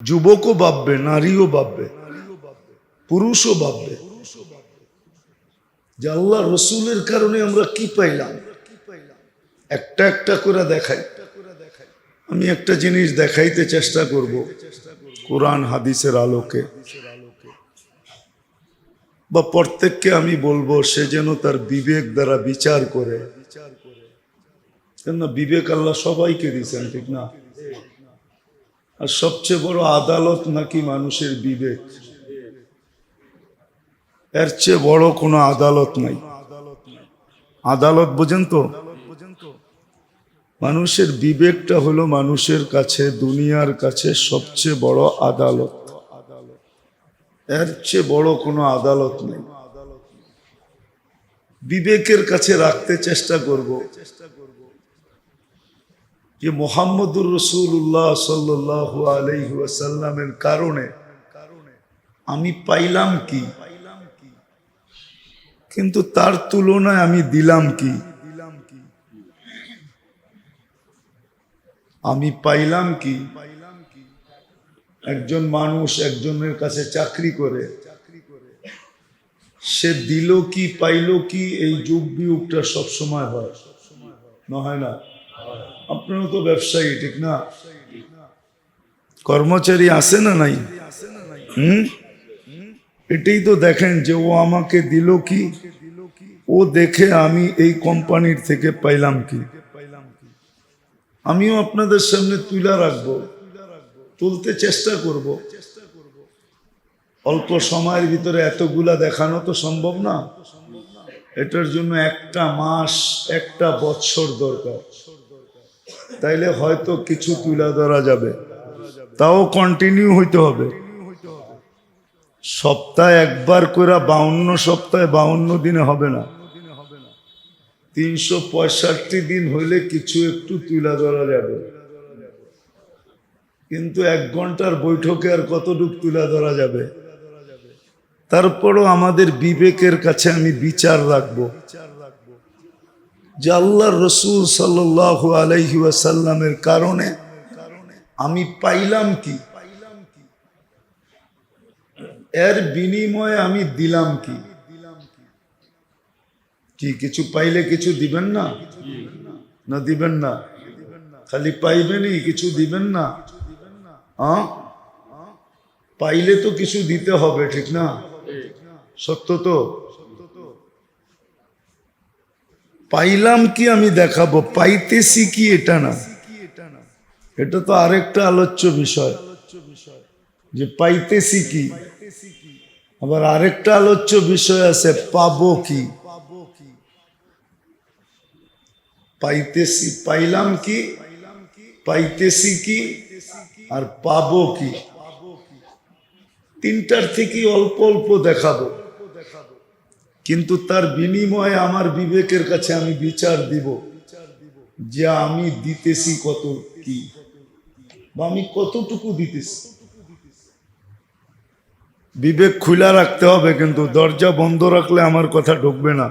যুবকও ভাববে, নারীও ভাববে, পুরুষও ভাববে যে আল্লাহ রসুলের কারণে আমরা কি পাইলাম? একটা একটা করে দেখাই। আমি একটা জিনিস দেখাইতে চেষ্টা করব কোরআন, হাদিসের আলোকে। বা প্রত্যেককে আমি বলব, সে যেন তার বিবেক দ্বারা বিচার করে। কেননা বিবেক আল্লাহ সবাইকে দিয়েছেন, ঠিক না? আর সবচেয়ে বড় আদালত নাকি মানুষের বিবেক। এর চেয়ে বড় কোনো আদালত নাই। আদালত বোঝেন তো? মানুষের বিবেকটা হলো মানুষের কাছে, দুনিয়ার কাছে সবচেয়ে বড় আদালত। এর চেয়ে বড় কোনো আদালত নেই। বিবেকের কাছে রাখতে চেষ্টা করব। যে মোহাম্মদুর রসুল্লাহ সাল্লাহ আলহিহাসাল্লামের কারণে আমি পাইলাম কি? কিন্তু তার তুলনায় আমি দিলাম কি? আমি পাইলাম কি? একজন মানুষ একজনের কাছে চাকরি করে চাকরি করে সে দিল কি, পাইল কি, এই যুগ বিয়োগটা সবসময় হয়। সবসময় হয় না হয় না? আপনারও তো ব্যবসায়ী, ঠিক না? কর্মচারী আছে না নাই? হুম? এটাই তো দেখেন যে ও আমাকে দিল কি? ও দেখে আমি এই কোম্পানির থেকে পাইলাম কি? আমিও আপনাদের সামনে তুলা রাখব, তুলতে চেষ্টা করব। অল্প সময়ের ভিতরে এতগুলা দেখানো তো সম্ভব না? এটার জন্য একটা মাস, একটা বছর দরকার। তাইলে হয়তো কিছু তুলা ধরা যাবে। তাও কন্টিনিউ হইতে হবে। সপ্তাহে একবার করে বাউন্ন সপ্তাহে বাউন্ন দিনে হবে না। তিনশো পঁয়ষট্টি দিন হইলে কিছু একটু তুলা ধরা যাবে। কিন্তু এক ঘণ্টার বৈঠকে আর কতটুক তুলা ধরা যাবে? তারপরও আমাদের বিবেকের কাছে আমি বিচার রাখব। যে আল্লাহ রসুল সাল্লাহ আলাইহি ওয়াসাল্লামের কারণে আমি পাইলাম কি? এর বিনিময়ে আমি দিলাম কি? কি, কিছু পাইলে কিছু দিবেন না? না দিবেন না? খালি পাইবেনই, কিছু দিবেন না? পাইলে তো কিছু দিতে হবে, ঠিক না? সত্য তো? পাইলাম কি আমি দেখাবো? পাইতেছি কি এটা না? এটা তো আরেকটা আলোচ্য বিষয়, যে পাইতেছি কি? আবার আরেকটা আলোচ্য বিষয় আছে, পাবো কি? পাইতেছি, পাইলাম কি? পাইতেছি কি? আর পাবো কি? তিনটার থেকে অল্প অল্প দেখাবো। কিন্তু তার বিনিময়ে আমার বিবেকের কাছে আমি বিচার দিব যে আমি দিতেছি কত কি? বা আমি কতটুকু দিতেছি? বিবেক খোলা রাখতে হবে, কিন্তু দরজা বন্ধ রাখলে আমার কথা ঢুকবে না।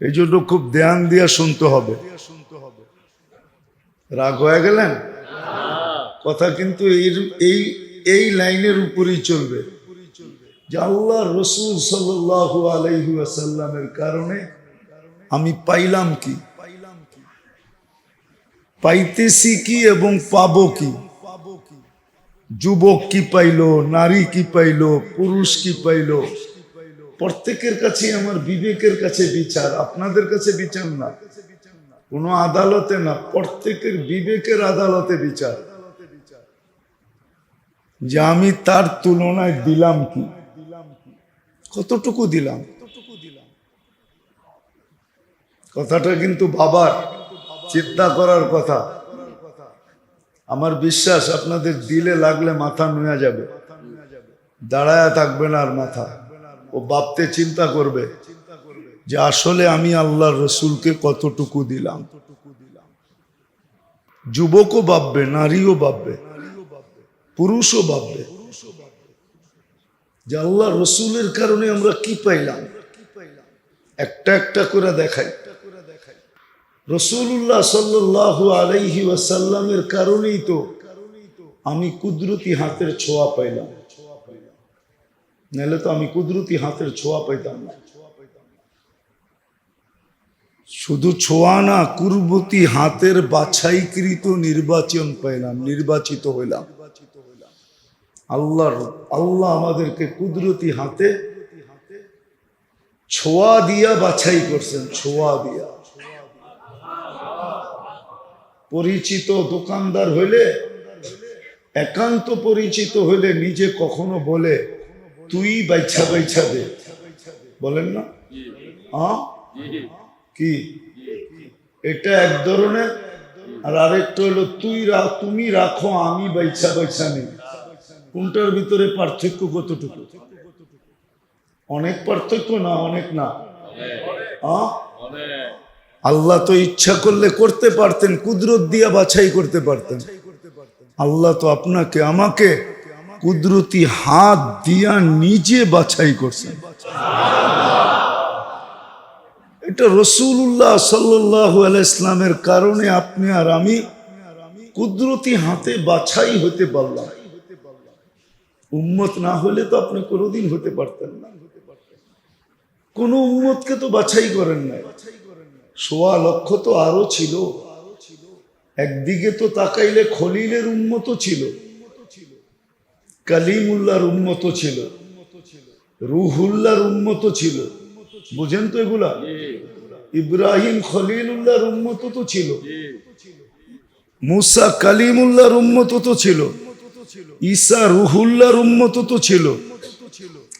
এই জন্য খুব ধ্যান দিয়ে শুনতে হবে। রাগ হয়ে গেলেন? কথা কিন্তু এই এই এই লাইনের উপরেই চলবে। যে আল্লাহ রসুল সাল্লাহ আলাইহি আসাল্লামের কারণে আমি পাইলাম কি? পাইতেছি কি এবং পাবো কি? যুবক কি পাইলো, নারী কি পাইলো, পুরুষ কি পাইলো? প্রত্যেকের কাছে আমার বিবেকের কাছে বিচার, আপনাদের কাছে বিচার না। কোনো আদালতে না, প্রত্যেকের বিবেকের আদালতে বিচার। যে আমি তার তুলনায় দিলাম কি? কতটুকু দিলাম? কথাটা কিন্তু বাবার, চিন্তা করার কথা। আমার বিশ্বাস, আপনাদের দিলে লাগলে মাথা নুয়ে যাবে। দাঁড়ায় থাকবে না আর মাথা। ও বাপতে চিন্তা করবে যে আসলে আমি আল্লাহ রসুলকে কতটুকু দিলাম। যুবকও ভাববে, নারীও ভাববে, পুরুষও ভাববে। যে আল্লাহ রসুলের কারণে আমরা কি পাইলাম? একটা একটা করে দেখাই। রসুল্লাহ সাল্লাহ আলাইহি ওয়াসাল্লামের কারণেই তো আমি কুদরতি হাতের ছোঁয়া পাইলাম। নাহলে তো আমি কুদরতি হাতের ছোঁয়া পাইতাম না। শুধু ছোঁয়া না, কুরবতী হাতের বাছাইকৃত নির্বাচন পাইলাম, নির্বাচিত হইলাম। আল্লাহর, আল্লাহ আমাদেরকে কুদরতি হাতে ছোঁয়া দিয়া বাছাই করছেন, ছোঁয়া দিয়া। পরিচিত দোকানদার হইলে, একান্ত পরিচিত হইলে নিজে কখনো বলে, তুই বাইছা বাইছা দে। বলেন না? কি? এটা এক ধরনের, আর আরেকটা হলো, তুই তুমি রাখো, আমি বাইছা বাইছা নেই। কোনটার ভিতরে পার্থক্য কতটুকু? অনেক পার্থক্য না অনেক না? আল্লাহ তো ইচ্ছা করলে করতে পারতেন, কুদরত দিয়া বাছাই করতে পারতেন। আল্লাহ তো আপনাকে, আমাকে কুদরতি হাত দিয়া নিজে বাছাই করছেন। এটা রসুল্লাহ সাল্লাহ ইসলামের কারণে আপনি আর আমি কুদরতি হাতে বাছাই হতে পারলাম। উম্মত না হলে তো আপনি কোনোদিন হতে পারতেন না। কোন উম্মতকে তো বাছাই করেন নাই। সোয়া লক্ষ তো আরও ছিল। একদিকে তো তাকাইলে খলিলের উন্মত ছিল। কালিমুল্লাহর উন্মত ছিল। রুহুল্লাহর উন্মত ছিল। বুঝেন তো এগুলা? ইব্রাহিম খলিলুল্লাহর উন্মত তো ছিল। মুসা কালিমুল্লাহর উন্মত তো ছিল। ঈসা রুহুল্লাহর উন্মত তো ছিল।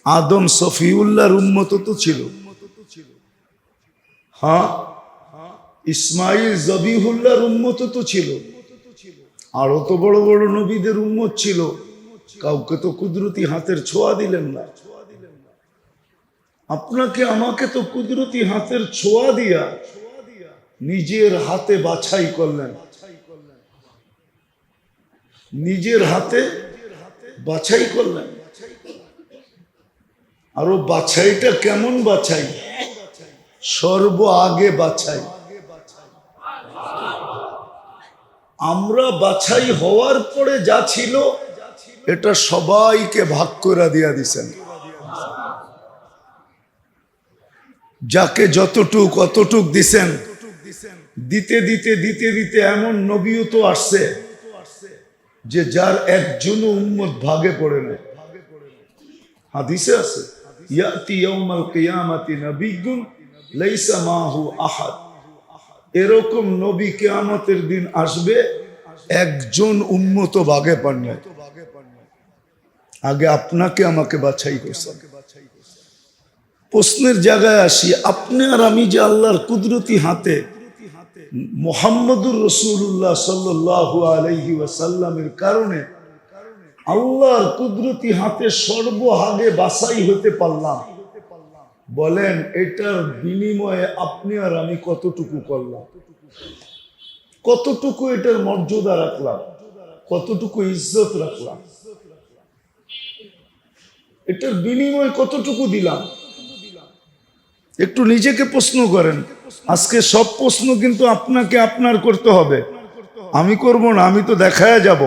আদম সফিউল্লাহর উন্মত তো ছিল। হ্যাঁ ইসমাইল জবিহুল্লাহর তো ছিল। আরও তো বড় বড় নবীদের ছিল। কাউকে তো কুদরতি হাতের ছোঁয়া দিলেন না। আপনাকে আমাকে তো কুদরতি হাতের ছোঁয়া দিয়া নিজের হাতে বাছাই করলেন। নিজের হাতে বাছাই করলেন। আরও বাছাইটা কেমন বাছাই? সর্ব আগে বাছাই। আমরা বাছাই হওয়ার পরে যা ছিল, এটা সবাইকে ভাগ করে দিয়া দিছেন। যাকে যতটুক অতটুক দিছেন, দিতে দিতে দিতে দিতে এমন নবীও তো আসছে। যে যার একজনও উম্মত ভাগে পড়ে না হাদিসে আছে, ইয়াতি ইয়াউমাল কিয়ামাতি নাবিয়্যুন লাইসা মাহু আহাদ। এরকম নবী কিয়ামতের দিন আসবে, একজন উন্মত ভাগে পান নাই। আগে আপনাকে আমাকে বাছাই করছেন প্রশ্নের জায়গায় আসি, আপনি আর আমি যে আল্লাহর কুদরতি হাতে মোহাম্মদুর রসুল্লাহ সাল্লাহ আলহি ওয়াসাল্লামের কারণে আল্লাহর কুদরতি হাতে সর্বহাগে বাছাই হতে পারলাম। বলেন, এটার বিনিময়ে আপনি আর আমি কতটুকু করলাম? কতটুকু এটার মর্যাদা রাখলাম? কতটুকু ইজ্জত রাখলাম? এটার বিনিময়ে কতটুকু দিলাম? একটু নিজেকে প্রশ্ন করেন। আজকে সব প্রশ্ন কিন্তু আপনাকে আপনার করতে হবে। আমি করব না, আমি তো দেখায় যাব।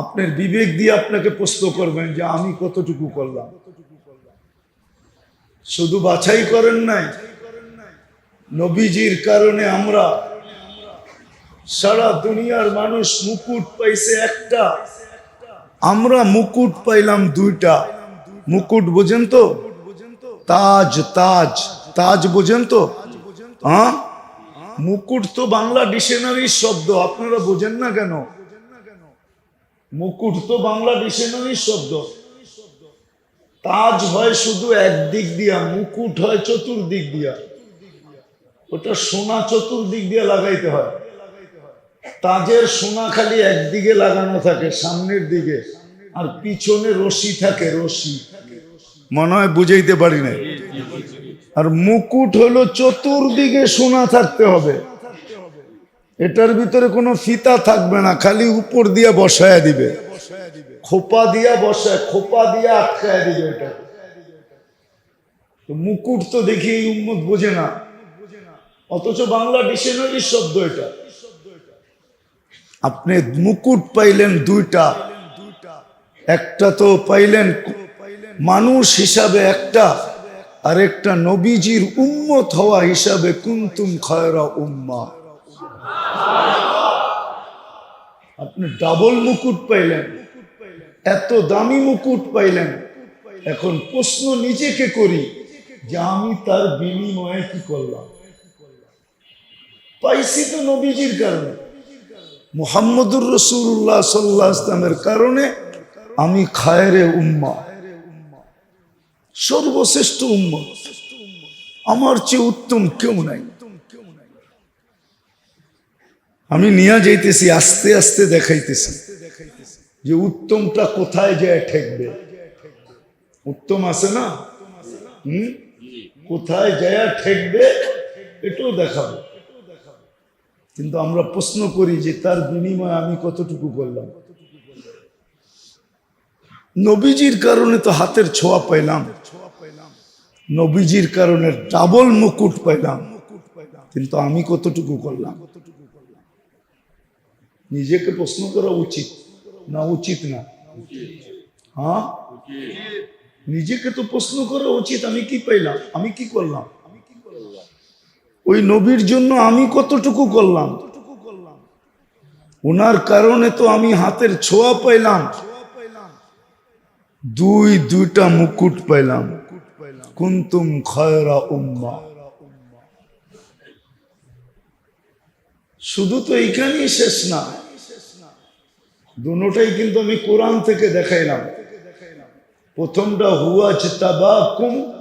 আপনার বিবেক দিয়ে আপনাকে প্রশ্ন করবেন যে আমি কতটুকু করলাম। শুধু বাছাই করেন নাই, নবীজির কারণে আমরা সারা দুনিয়ার মানুষ মুকুট পাইছে একটা। আমরা মুকুট পাইলাম দুইটা। মুকুট বোঝেন তো? তাজ তাজ। তাজ বোঝেন তো? হ্যাঁ? মুকুট তো বাংলা ডিকশনারির শব্দ, আপনারা বোঝেন না কেন? মুকুট তো বাংলা ডিকশনারির শব্দ। তাজ হয় শুধু একদিক দিয়া, মুকুট হয় চতুর্দিক দিয়া। ওটা সোনা চতুর্দিক দিয়া লাগাইতে হয়। তাজের সোনা খালি একদিকে লাগানো থাকে, সামনের দিকে। আর পিছনে রশি থাকে, রশি। মনে হয় বুঝাইতে পারি না আর মুকুট হলো চতুর্দিকে সোনা থাকতে হবে। এটার ভিতরে কোনো ফিতা থাকবে না, খালি উপর দিয়ে বসায় দিবে। খোপা দিয়া বসায়, খোপা দিয়া আটকায় দিবে এটা। মুকুট তো দেখি এই উম্মত বোঝে না। অথচ বাংলা ডিকশনারির শব্দ এটা। আপনি মুকুট পাইলেন দুইটা। একটা তো পাইলেন মানুষ হিসাবে একটা আর একটা নবীজির উম্মত হওয়া হিসাবে কুন্তুম খয়রা উম্মা। আপনি ডাবল মুকুট পাইলেন, এত দামি মুকুট পাইলেন। এখন প্রশ্ন নিজেকে করি যে আমি তার বিনিময়ে কি করলাম? পাইছি তো নবীজির কারণে। মোহাম্মদুর রসুল্লাহ সাল্লাহ ইসলামের কারণে আমি খায়রে উম্মা। সর্বশ্রেষ্ঠ উম্মা আমার চেয়ে উত্তম কেউ নাই। আমি নিয়ে যাইতেছি, আস্তে আস্তে দেখাইতেছি যে উত্তমটা কোথায় যায় ঠেকবে। উত্তম আছে না? হম? কোথায় যায় ঠেকবে এটাও দেখাবো। কিন্তু আমরা প্রশ্ন করি যে তার বিনিময়ে আমি কতটুকু করলাম? নবীজির কারণে তো হাতের ছোঁয়া পাইলাম। নবীজির কারণে ডাবল মুকুট পাইলাম। কিন্তু আমি কতটুকু করলাম? নিজেকে প্রশ্ন করা উচিত না উচিত না? হ্যাঁ? নিজেকে তো প্রশ্ন করা উচিত, আমি কি পাইলাম? আমি কি করলাম? ওই নবীর জন্য আমি কতটুকু করলাম? ওনার কারণে তো আমি হাতের ছোঁয়া পাইলাম। দুই, দুইটা মুকুট পাইলাম। কুন্তুম খয়রা উম্মা। শুধু তো এইখানেই শেষ না। দুটাই কিন্তু আমি কোরআন থেকে দেখাইলাম। প্রথমটা হুয়া চিতাবাকুম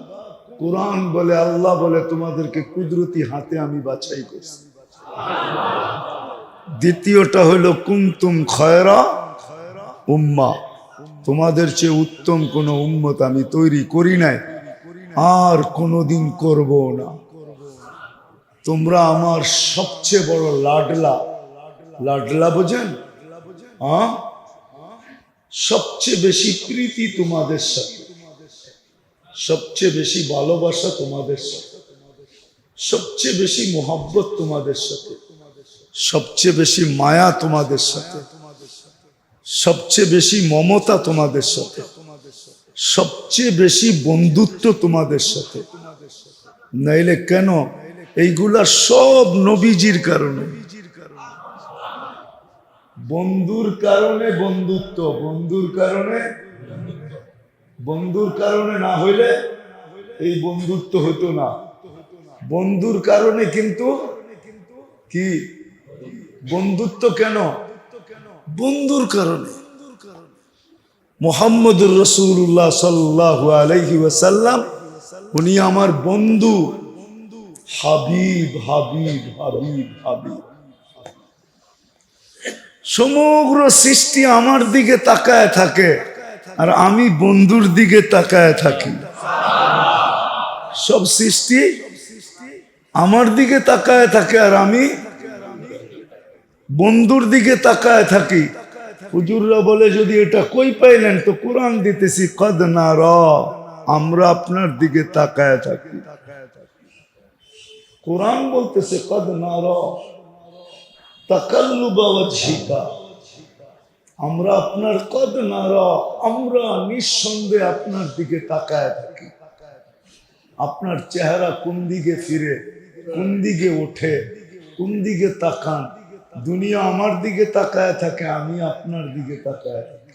কোরআন বলে আল্লাহ বলে তোমাদেরকে কুদরতি হাতে আমি বাছাই করছি। দ্বিতীয়টা হলো কুন্তুম খয়রা উম্মা। তোমাদের চেয়ে উত্তম কোন উম্মত আমি তৈরি করি নাই। আর কোনোদিন করব না। তোমরা আমার সবচেয়ে বড় লাডলা। লাডলা বোঝেন? সবচেয়ে বেশি প্রীতি তোমাদের সাথে। সবচেয়ে বেশি ভালোবাসা তোমাদের সাথে। সবচেয়ে বেশি মোহাব্বত তোমাদের সাথে। সবচেয়ে বেশি মায়া তোমাদের সাথে। সবচেয়ে বেশি মমতা তোমাদের সাথে। সবচেয়ে বেশি বন্ধুত্ব তোমাদের সাথে। নাইলে কেন? এইগুলা সব নবীজির কারণে। বন্ধুর কারণে বন্ধুত্ব, বন্ধুর কারণে বন্ধুর কারণে না হইলে এই বন্ধুত্ব হতো না। বন্ধুর কারণে কিন্তু কি? বন্ধুত্ব কেন? বন্ধুর কারণে। মোহাম্মদুর রসুল্লাহ সাল্লাহ আলহি ওয়াসাল্লাম, উনি আমার বন্ধু। হাবিব হাবিব হাবিব হাবিব। সমগ্র সৃষ্টি আমার দিকে তাকায় থাকে আর আমি বন্ধুর দিকে তাকায় থাকি। সব সৃষ্টি আমার দিকে তাকায় থাকে আর আমি বন্ধুর দিকে তাকায় থাকি। হুজুররা বলে, যদি এটা কই পাইলেন, তো কোরআন দিতেছি, কদ না র আমরা আপনার দিকে তাকায় থাকি। কোরআন বলতেছে, কদ না র তাকাল্লুবা ওয়াজহিকা। আমরা আপনার, কদ না র আমরা নিঃসন্দেহে আপনার দিকে তাকায় থাকি। আপনার চেহারা কোন দিকে ফিরে, কোন দিকে ওঠে, কোন দিকে তাকান? দুনিয়া আমার দিকে তাকায় থাকে, আমি আপনার দিকে তাকায় থাকি।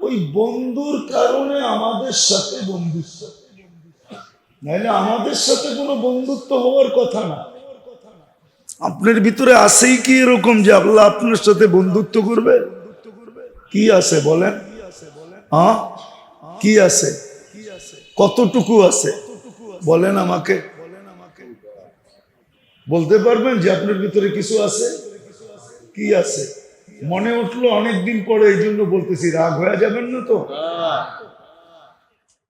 ওই বন্ধুর কারণে আমাদের সাথে বন্ধুত্ব। নাহলে আমাদের সাথে কোনো বন্ধুত্ব হওয়ার কথা না। আপনার ভিতরে আসেই কি এরকম যে আল্লাহ আপনার সাথে বন্ধুত্ব করবে? কি আছে বলেন? হ্যাঁ কি আছে? কতটুকু আছে? বলেন আমাকে। বলতে পারবেন যে আপনার ভিতরে কিছু আছে? কি আছে? মনে উঠল অনেকদিন পরে এই জন্য বলতেছি, রাগ হয়ে যাবেন না তো?